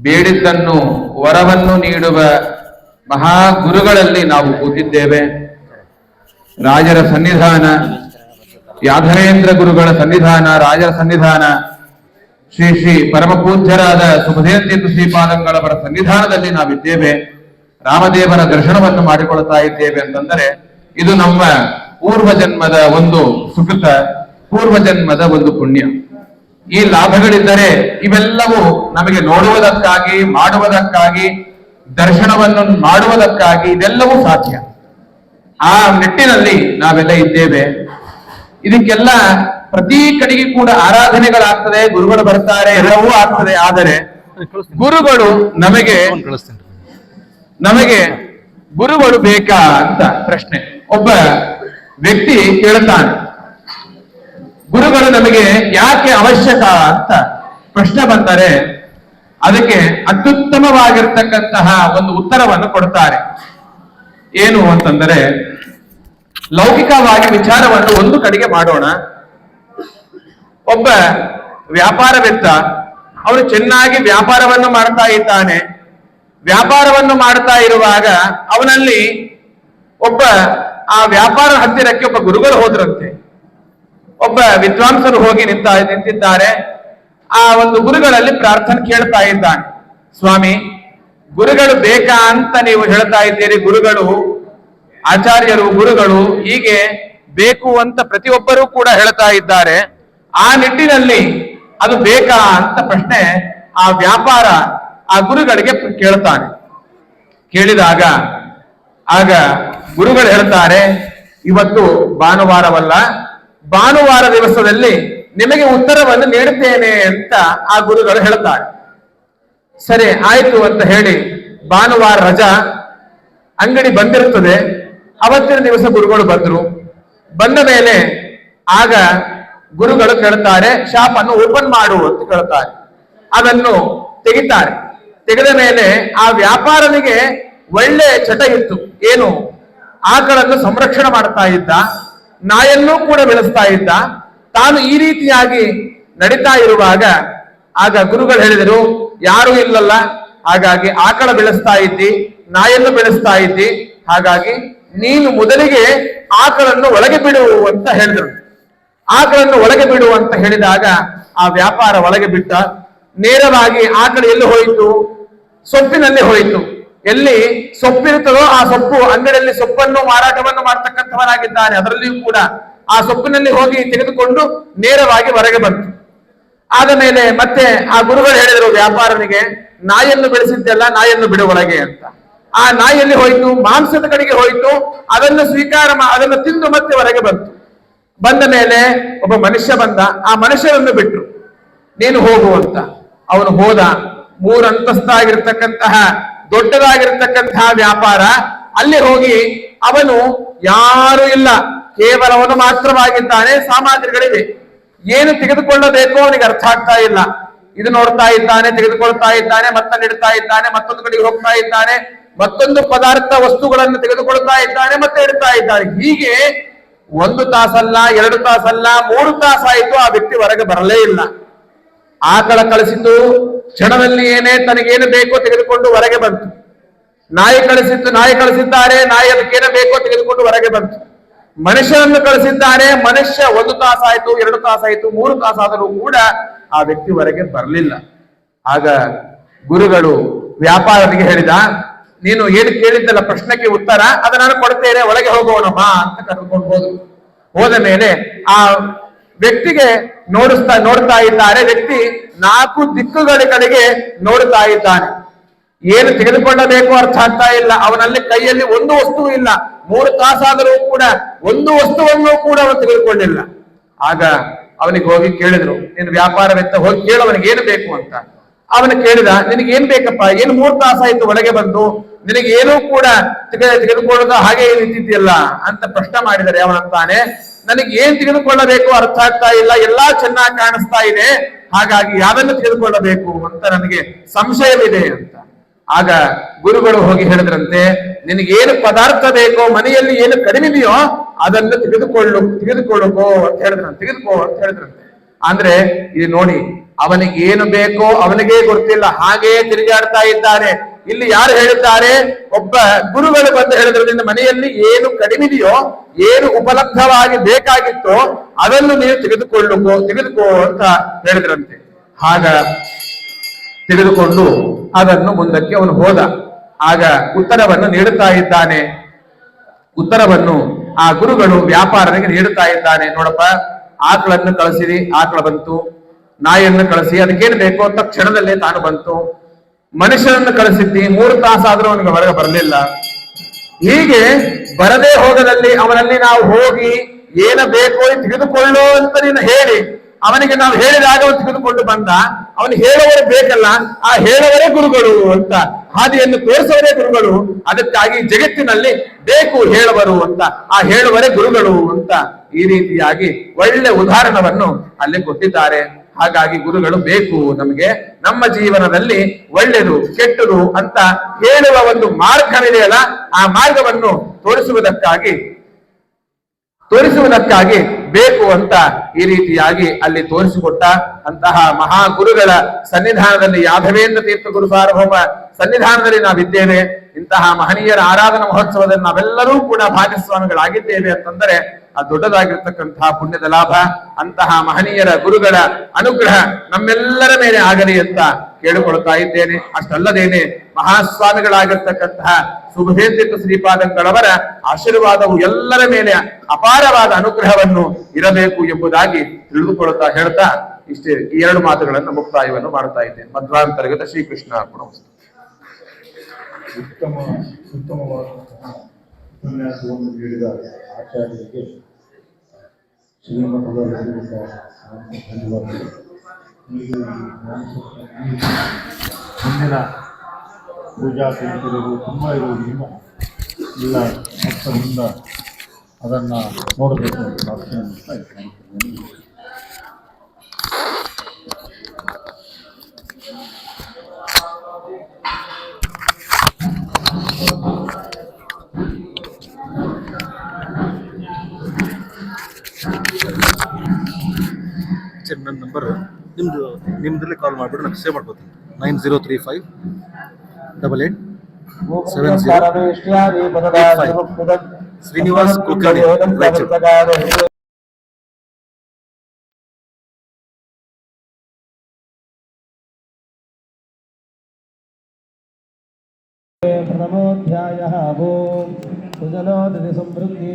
ಬೇಡಿದ್ದನ್ನು, ವರವನ್ನು ನೀಡುವ ಮಹಾ ಗುರುಗಳಲ್ಲಿ ನಾವು ಕೂತಿದ್ದೇವೆ. ರಾಜರ ಸನ್ನಿಧಾನ ಯಾಧವೇಂದ್ರ ಗುರುಗಳ ಸನ್ನಿಧಾನ, ರಾಜರ ಸನ್ನಿಧಾನ, ಶ್ರೀ ಶ್ರೀ ಪರಮ ಪೂಜ್ಯರಾದ ಸುಭದೇಂದ್ರ ಶ್ರೀಪಾದಂಗಳವರ ಸನ್ನಿಧಾನದಲ್ಲಿ ನಾವಿದ್ದೇವೆ. ರಾಮದೇವರ ದರ್ಶನವನ್ನು ಮಾಡಿಕೊಳ್ತಾ ಇದ್ದೇವೆ ಅಂತಂದರೆ, ಇದು ನಮ್ಮ ಪೂರ್ವ ಜನ್ಮದ ಒಂದು ಸುಕೃತ ಪೂರ್ವ ಜನ್ಮದ ಒಂದು ಪುಣ್ಯ. ಈ ಲಾಭಗಳಿದ್ದರೆ ಇವೆಲ್ಲವೂ ನಮಗೆ ನೋಡುವುದಕ್ಕಾಗಿ, ಮಾಡುವುದಕ್ಕಾಗಿ, ದರ್ಶನವನ್ನು ಮಾಡುವುದಕ್ಕಾಗಿ ಇದೆಲ್ಲವೂ ಸಾಧ್ಯ. ಆ ನಿಟ್ಟಿನಲ್ಲಿ ನಾವೆಲ್ಲ ಇದ್ದೇವೆ. ಇದಕ್ಕೆಲ್ಲ ಪ್ರತಿ ಕಡೆಗೆ ಕೂಡ ಆರಾಧನೆಗಳಾಗ್ತದೆ, ಗುರುಗಳು ಬರ್ತಾರೆ, ಎಲ್ಲವೂ ಆಗ್ತದೆ. ಆದರೆ ಗುರುಗಳು ನಮಗೆ ನಮಗೆ ಗುರುಗಳು ಬೇಕಾ ಅಂತ ಪ್ರಶ್ನೆ. ಒಬ್ಬ ವ್ಯಕ್ತಿ ಕೇಳ್ತಾನೆ ಗುರುಗಳು ನಮಗೆ ಯಾಕೆ ಅವಶ್ಯಕ ಅಂತ ಪ್ರಶ್ನೆ ಬಂದರೆ ಅದಕ್ಕೆ ಅತ್ಯುತ್ತಮವಾಗಿರ್ತಕ್ಕಂತಹ ಒಂದು ಉತ್ತರವನ್ನು ಕೊಡ್ತಾರೆ. ಏನು ಅಂತಂದರೆ, ಲೌಕಿಕವಾಗಿ ವಿಚಾರವನ್ನು ಒಂದು ಕಡೆಗೆ ಮಾಡೋಣ. ಒಬ್ಬ ವ್ಯಾಪಾರವೆತ್ತ, ಅವನು ಚೆನ್ನಾಗಿ ವ್ಯಾಪಾರವನ್ನು ಮಾಡ್ತಾ ಇದ್ದಾನೆ. ವ್ಯಾಪಾರವನ್ನು ಮಾಡ್ತಾ ಇರುವಾಗ ಅವನಲ್ಲಿ ಒಬ್ಬ ಆ ವ್ಯಾಪಾರ ಹತ್ತಿರಕ್ಕೆ ಒಬ್ಬ ಗುರುಗಳು ಹೋದ್ರಂತೆ. ಒಬ್ಬ ವಿದ್ವಾಂಸರು ಹೋಗಿ ನಿಂತ ನಿಂತಿದ್ದಾರೆ. ಆ ಒಂದು ಗುರುಗಳಲ್ಲಿ ಪ್ರಾರ್ಥನೆ ಕೇಳ್ತಾ ಇದ್ದಾನೆ. ಸ್ವಾಮಿ, ಗುರುಗಳು ಬೇಕಾ ಅಂತ ನೀವು ಹೇಳ್ತಾ ಇದ್ದೀರಿ, ಗುರುಗಳು, ಆಚಾರ್ಯರು, ಗುರುಗಳು, ಹೀಗೆ ಬೇಕು ಅಂತ ಪ್ರತಿಯೊಬ್ಬರೂ ಕೂಡ ಹೇಳ್ತಾ ಇದ್ದಾರೆ. ಆ ನಿಟ್ಟಿನಲ್ಲಿ ಅದು ಬೇಕಾ ಅಂತ ಪ್ರಶ್ನೆ ಆ ವ್ಯಾಪಾರ ಆ ಗುರುಗಳಿಗೆ ಕೇಳ್ತಾನೆ. ಕೇಳಿದಾಗ ಆಗ ಗುರುಗಳು ಹೇಳ್ತಾರೆ, ಇವತ್ತು ಭಾನುವಾರವಲ್ಲ ಭಾನುವಾರ ದಿವಸದಲ್ಲಿ ನಿಮಗೆ ಉತ್ತರವನ್ನು ನೀಡುತ್ತೇನೆ ಅಂತ ಆ ಗುರುಗಳು ಹೇಳ್ತಾರೆ ಸರಿ, ಆಯ್ತು ಅಂತ ಹೇಳಿ ಭಾನುವಾರ ರಜಾ ಅಂಗಡಿ ಬಂದಿರುತ್ತದೆ. ಅವತ್ತಿನ ದಿವಸ ಗುರುಗಳು ಬಂದ್ರು. ಬಂದ ಮೇಲೆ ಆಗ ಗುರುಗಳು ಕೇಳ್ತಾರೆ ಶಾಪ್ ಅನ್ನು ಓಪನ್ ಮಾಡು ಅಂತ ಕೇಳ್ತಾರೆ ಅದನ್ನು ತೆಗಿತಾರೆ. ತೆಗೆದ ಮೇಲೆ ಆ ವ್ಯಾಪಾರನಿಗೆ ಒಳ್ಳೆ ಚಟ ಇತ್ತು. ಏನು? ಆಕಳನ್ನು ಸಂರಕ್ಷಣೆ ಮಾಡ್ತಾ ಇದ್ದ. ನಾಯನ್ನೂ ಕೂಡ ಬೆಳೆಸ್ತಾ ಇದ್ದ. ತಾನು ಈ ರೀತಿಯಾಗಿ ನಡೀತಾ ಇರುವಾಗ ಆಗ ಗುರುಗಳು ಹೇಳಿದರು, ಯಾರು ಇಲ್ಲಲ್ಲ, ಹಾಗಾಗಿ ಆಕಳ ಬೆಳೆಸ್ತಾ ಇದ್ದಿ, ನಾಯನ್ನು ಬೆಳೆಸ್ತಾ ಇದ್ದಿ, ಹಾಗಾಗಿ ನೀನು ಮೊದಲಿಗೆ ಆಕಳನ್ನು ಒಳಗೆ ಬಿಡು ಅಂತ ಹೇಳಿದರು. ಆಕಳನ್ನು ಒಳಗೆ ಬಿಡು ಅಂತ ಹೇಳಿದಾಗ ಆ ವ್ಯಾಪಾರ ಒಳಗೆ ಬಿಟ್ಟ. ನೇರವಾಗಿ ಆಕಳ ಎಲ್ಲಿ ಹೋಯಿತು? ಸೊಪ್ಪಿನಲ್ಲಿ ಹೋಯಿತು. ಎಲ್ಲಿ ಸೊಪ್ಪಿರುತ್ತದೋ ಆ ಸೊಪ್ಪು ಅಂಗಡಿಯಲ್ಲಿ ಸೊಪ್ಪನ್ನು ಮಾರಾಟವನ್ನು ಮಾಡ್ತಕ್ಕಂಥವನಾಗಿದ್ದಾನೆ ಅದರಲ್ಲಿಯೂ ಕೂಡ ಆ ಸೊಪ್ಪಿನಲ್ಲಿ ಹೋಗಿ ತೆಗೆದುಕೊಂಡು ನೇರವಾಗಿ ಹೊರಗೆ ಬಂತು. ಆದ ಮೇಲೆ ಮತ್ತೆ ಆ ಗುರುಗಳು ಹೇಳಿದರು, ವ್ಯಾಪಾರನಿಗೆ ನಾಯಿಯನ್ನು ಬೆಳೆಸಿದ್ದೆಲ್ಲ ನಾಯಿಯನ್ನು ಬಿಡು ಒಳಗೆ ಅಂತ. ಆ ನಾಯಿಯಲ್ಲಿ ಹೋಯಿತು, ಮಾಂಸದ ಕಡೆಗೆ ಹೋಯಿತು, ಅದನ್ನು ಸ್ವೀಕಾರ ಅದನ್ನು ತಿಂದು ಮತ್ತೆ ಹೊರಗೆ ಬಂತು. ಬಂದ ಮೇಲೆ ಒಬ್ಬ ಮನುಷ್ಯ ಬಂದ, ಆ ಮನುಷ್ಯರನ್ನು ಬಿಟ್ರು. ನೀನು ಹೋಗು ಅಂತ. ಅವನು ಹೋದ, ಮೂರು ಅಂತಸ್ತಾಗಿರ್ತಕ್ಕಂತಹ ದೊಡ್ಡದಾಗಿರ್ತಕ್ಕಂತಹ ವ್ಯಾಪಾರ, ಅಲ್ಲಿ ಹೋಗಿ ಅವನು ಯಾರು ಇಲ್ಲ. ಕೇವಲ ಅವನು ಮಾತ್ರವಾಗಿದ್ದಾನೆ, ಸಾಮಗ್ರಿಗಳಿವೆ. ಏನು ತೆಗೆದುಕೊಳ್ಳಬೇಕು ಅವನಿಗೆ ಅರ್ಥ ಆಗ್ತಾ ಇಲ್ಲ. ಇದು ನೋಡ್ತಾ ಇದ್ದಾನೆ, ತೆಗೆದುಕೊಳ್ತಾ ಇದ್ದಾನೆ ಮತ್ತೊಂದು ಇಡ್ತಾ ಇದ್ದಾನೆ, ಮತ್ತೊಂದು ಕಡೆಗೆ ಹೋಗ್ತಾ ಇದ್ದಾನೆ, ಮತ್ತೊಂದು ಪದಾರ್ಥ ವಸ್ತುಗಳನ್ನು ತೆಗೆದುಕೊಳ್ತಾ ಇದ್ದಾನೆ, ಮತ್ತೆ ಇಡ್ತಾ ಇದ್ದಾನೆ. ಹೀಗೆ ಒಂದು ತಾಸಲ್ಲ, ಎರಡು ತಾಸಲ್ಲ, ಮೂರು ತಾಸಾಯಿತು, ಆ ವ್ಯಕ್ತಿ ಹೊರಗೆ ಬರಲೇ ಇಲ್ಲ. ಆಕಳ ಕಳಿಸಿದ್ದು ಕ್ಷಣದಲ್ಲಿ ಏನೇ ತನಗೇನು ಬೇಕೋ ತೆಗೆದುಕೊಂಡು ಹೊರಗೆ ಬಂತು. ನಾಯಿ ಕಳಿಸಿದ್ದು, ನಾಯಿ ಕಳಿಸಿದ್ದಾರೆ, ನಾಯಿ ಅದಕ್ಕೇನು ಬೇಕೋ ತೆಗೆದುಕೊಂಡು ಹೊರಗೆ ಬಂತು. ಮನುಷ್ಯನನ್ನು ಕಳಿಸಿದ್ದಾರೆ, ಮನುಷ್ಯ ಒಂದು ತಾಸಾಯ್ತು, ಎರಡು ತಾಸಾಯ್ತು, ಮೂರು ತಾಸಾದರೂ ಕೂಡ ಆ ವ್ಯಕ್ತಿ ಹೊರಗೆ ಬರಲಿಲ್ಲ. ಆಗ ಗುರುಗಳು ವ್ಯಾಪಾರನಿಗೆ ಹೇಳಿದ, ನೀನು ಏನು ಕೇಳಿದ್ದಲ್ಲ ಪ್ರಶ್ನೆಗೆ ಉತ್ತರ, ಅದ ನಾನು ಕೊಡ್ತೇನೆ, ಒಳಗೆ ಹೋಗೋಣಮ್ಮ ಅಂತ ಕರೆದುಕೊಂಡು ಹೋದ್ರು. ಹೋದ ಮೇಲೆ ಆ ವ್ಯಕ್ತಿಗೆ ನೋಡಿಸ್ತಾ, ನೋಡ್ತಾ ಇದ್ದಾರೆ. ವ್ಯಕ್ತಿ ನಾಲ್ಕು ದಿಕ್ಕುಗಳ ಕಡೆಗೆ ನೋಡ್ತಾ ಇದ್ದಾನೆ. ಏನು ತೆಗೆದುಕೊಳ್ಳಬೇಕು ಅರ್ಥ ಆಗ್ತಾ ಇಲ್ಲ. ಅವನಲ್ಲಿ ಕೈಯಲ್ಲಿ ಒಂದು ವಸ್ತು ಇಲ್ಲ. ಮೂರು ತಾಸಾದರೂ ಕೂಡ ಒಂದು ವಸ್ತುವನ್ನು ಕೂಡ ಅವನು ತೆಗೆದುಕೊಳ್ಳಿಲ್ಲ ಆಗ ಅವನಿಗೆ ಹೋಗಿ ಕೇಳಿದ್ರು, ನೀನು ವ್ಯಾಪಾರವೆತ್ತ ಹೋಗಿ ಕೇಳು, ಅವನಿಗೆ ಏನು ಬೇಕು ಅಂತ. ಅವನು ಕೇಳಿದ, ನಿನಗೆ ಏನ್ ಬೇಕಪ್ಪ? ಏನು ಮೂರು ತಾಸಾಯ್ತು ಒಳಗೆ ಬಂದು? ನಿನಗೆ ಏನೂ ಕೂಡ ತೆಗೆದುಕೊಳ್ಳೋದು ಹಾಗೆ ನಿಂತಿದ್ಯಲ್ಲ ಅಂತ ಪ್ರಶ್ನೆ ಮಾಡಿದರೆ ಅವನಂತಾನೆ ನನಗೆ ಏನ್ ತಿಳಿದುಕೊಳ್ಳಬೇಕು ಅರ್ಥ ಆಗ್ತಾ ಇಲ್ಲ, ಎಲ್ಲಾ ಚೆನ್ನಾಗಿ ಕಾಣಿಸ್ತಾ ಇದೆ, ಹಾಗಾಗಿ ಯಾವೆಲ್ಲ ತಿಳಿದುಕೊಳ್ಳಬೇಕು ಅಂತ ನನಗೆ ಸಂಶಯವಿದೆ ಅಂತ. ಆಗ ಗುರುಗಳು ಹೋಗಿ ಹೇಳಿದ್ರಂತೆ, ನಿನಗೆ ಏನು ಪದಾರ್ಥ ಬೇಕೋ, ಮನೆಯಲ್ಲಿ ಏನು ಕಡಿಮೆಯೋ ಅದನ್ನು ತೆಗೆದುಕೊಳ್ಳು ತೆಗೆದುಕೊಳ್ಳುಕೋ ಅಂತ ಹೇಳಿದ್ರಂತೆ ತೆಗೆದುಕೋ ಅಂತ ಹೇಳಿದ್ರಂತೆ. ಅಂದ್ರೆ ಇದು ನೋಡಿ ಅವನಿಗೆ ಏನು ಬೇಕೋ, ಅವನಿಗೆ ಗೊತ್ತಿಲ್ಲ, ಹಾಗೇ ತಿರುಗಾಡ್ತಾ ಇದ್ದಾನೆ. ಇಲ್ಲಿ ಯಾರು ಹೇಳುತ್ತಾರೆ ಒಬ್ಬ ಗುರುಗಳು ಬಂದು ಹೇಳಿದ್ರಿಂದ ಮನೆಯಲ್ಲಿ ಏನು ಕಡಿಮಿದೆಯೋ ಏನು ಉಪಲಬ್ಧವಾಗಿ ಬೇಕಾಗಿತ್ತೋ, ಅದನ್ನು ನೀವು ತೆಗೆದುಕೊಳ್ಳುಕೋ ತೆಗೆದುಕೋ ಅಂತ ಹೇಳಿದ್ರಂತೆ. ಆಗ ತೆಗೆದುಕೊಂಡು ಅದನ್ನು ಮುಂದಕ್ಕೆ ಅವನು ಹೋದ. ಆಗ ಉತ್ತರವನ್ನು ನೀಡುತ್ತಾ ಇದ್ದಾನೆ. ಉತ್ತರವನ್ನು ಆ ಗುರುಗಳು ವ್ಯಾಪಾರನಿಗೆ ನೀಡುತ್ತಾ ಇದ್ದಾನೆ. ನೋಡಪ್ಪ, ಆಕಳನ್ನು ಕಳಿಸಿರಿ, ಆಕಳ ಬಂತು. ನಾಯಿಯನ್ನು ಕಳಿಸಿ, ಅದಕ್ಕೇನು ಬೇಕೋ ಅಂತ ಕ್ಷಣದಲ್ಲೇ ತಾನು ಬಂತು. ಮನುಷ್ಯನನ್ನು ಕಳಿಸಿದ್ದಿ, ಮೂರು ತಾಸಾದ್ರೂ ಅವನಿಗೆ ಹೊರಗೆ ಬರಲಿಲ್ಲ. ಹೀಗೆ ಬರದೇ ಹೋಗದಲ್ಲಿ ಅವನಲ್ಲಿ ನಾವು ಹೋಗಿ ಏನ ಬೇಕೋ ತೆಗೆದುಕೊಳ್ಳೋ ಅಂತ ನೀನು ಹೇಳಿ, ಅವನಿಗೆ ನಾವು ಹೇಳಿದಾಗ ಅವನು ತೆಗೆದುಕೊಂಡು ಬಂದ. ಅವನು ಹೇಳುವವರು ಬೇಕಲ್ಲ, ಆ ಹೇಳುವರೇ ಗುರುಗಳು ಅಂತ. ಹಾದಿಯನ್ನು ತೋರಿಸುವರೇ ಗುರುಗಳು, ಅದಕ್ಕಾಗಿ ಜಗತ್ತಿನಲ್ಲಿ ಬೇಕು ಹೇಳುವರು ಅಂತ. ಆ ಹೇಳುವರೇ ಗುರುಗಳು ಅಂತ ಈ ರೀತಿಯಾಗಿ ಒಳ್ಳೆ ಉದಾಹರಣವನ್ನು ಅಲ್ಲಿ ಕೊಟ್ಟಿದ್ದಾರೆ. ಹಾಗಾಗಿ ಗುರುಗಳು ಬೇಕು ನಮಗೆ ನಮ್ಮ ಜೀವನದಲ್ಲಿ ಒಳ್ಳೆಯದು ಕೆಟ್ಟದು ಅಂತ ಹೇಳುವ ಒಂದು ಮಾರ್ಗವಿದೆಯಲ್ಲ, ಆ ಮಾರ್ಗವನ್ನು ತೋರಿಸುವುದಕ್ಕಾಗಿ ತೋರಿಸುವುದಕ್ಕಾಗಿ ಬೇಕು ಅಂತ ಈ ರೀತಿಯಾಗಿ ಅಲ್ಲಿ ತೋರಿಸಿಕೊಟ್ಟ ಅಂತಹ ಮಹಾ ಗುರುಗಳ ಸನ್ನಿಧಾನದಲ್ಲಿ ಯಾದವೇಂದ್ರ ತೀರ್ಥ ಗುರು ಸಾರ್ವಭೌಮ ಸನ್ನಿಧಾನದಲ್ಲಿ ನಾವಿದ್ದೇವೆ. ಇಂತಹ ಮಹನೀಯರ ಆರಾಧನಾ ಮಹೋತ್ಸವದಲ್ಲಿ ನಾವೆಲ್ಲರೂ ಕೂಡ ಭಾಗಸ್ವಾಮಿಗಳಾಗಿದ್ದೇವೆ ಅಂತಂದರೆ ಆ ದೊಡ್ಡದಾಗಿರ್ತಕ್ಕಂತಹ ಪುಣ್ಯದ ಲಾಭ, ಅಂತಹ ಮಹನೀಯರ ಗುರುಗಳ ಅನುಗ್ರಹ ನಮ್ಮೆಲ್ಲರ ಮೇಲೆ ಆಗಲಿ ಅಂತ ಕೇಳಿಕೊಳ್ತಾ ಇದ್ದೇನೆ. ಅಷ್ಟಲ್ಲದೇನೆ ಮಹಾಸ್ವಾಮಿಗಳಾಗಿರ್ತಕ್ಕಂತಹ ಸುಭೇಂದ್ರಿತ ಶ್ರೀಪಾದಂಗಳವರ ಆಶೀರ್ವಾದವು ಎಲ್ಲರ ಮೇಲೆ ಅಪಾರವಾದ ಅನುಗ್ರಹವನ್ನು ಇರಬೇಕು ಎಂಬುದಾಗಿ ತಿಳಿದುಕೊಳ್ತಾ ಹೇಳ್ತಾ ಇಷ್ಟೇ ಈ ಎರಡು ಮಾತುಗಳನ್ನು ಮುಕ್ತಾಯವನ್ನು ಮಾಡ್ತಾ ಇದ್ದೇನೆ. ಮಧ್ವಾಂತರ್ಗತ ಶ್ರೀಕೃಷ್ಣ ಅರ್ಪಣ ಉತ್ತಮ, ಉತ್ತಮವಾದಂತಹ ಉಪನ್ಯಾಸವನ್ನು ನೀಡಿದ ಆಚಾರ್ಯರಿಗೆ ಶ್ರೀಮಠದ ಮುಂದಿನ ಪೂಜಾ ಕೈಂಕರ್ಯಗಳು ತುಂಬ ಇರುವುದರಿಂದ ಎಲ್ಲ ಭಕ್ತರಿಂದ ಅದನ್ನು ನೋಡಬೇಕು ಅಂತ ಪ್ರಾರ್ಥನೆ ಮಾಡ್ತಾ ಸರ್ ನನ್ನ ನಂಬರು ನಿಮ್ಮದು ನಿಮ್ಮದಲ್ಲೇ ಕಾಲ್ ಮಾಡಿಬಿಟ್ಟು ನಾನು ಸೇವ್ ಮಾಡ್ಕೋತೀನಿ nine zero three five double eight seven zero Srinivas Kulkarni Raichur प्रथमोऽध्यायः ओम् सुजनोदति समृद्धि